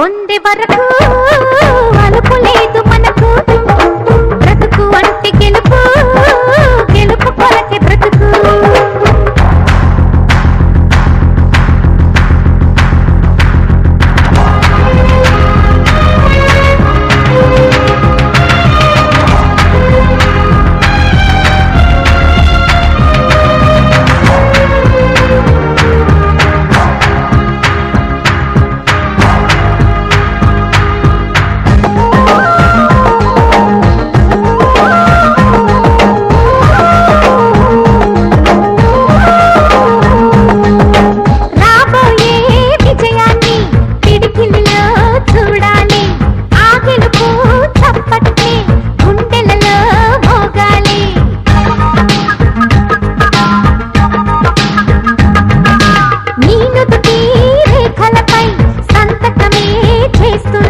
పొందే వరకు రేఖలపై సంతకమే చేస్తున్నా.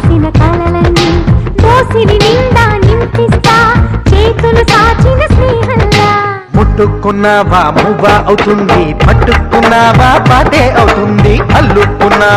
రాసిక పోసిన కలలన్నీ దోసిని నిండా నింపిస్తా చేతులు సాచిన స్నేహంలా. ముట్టుకున్నావా మువ్వ అవుతుంది పట్టుకున్నావా పాటే అవుతుంది అల్లుకున్నావా.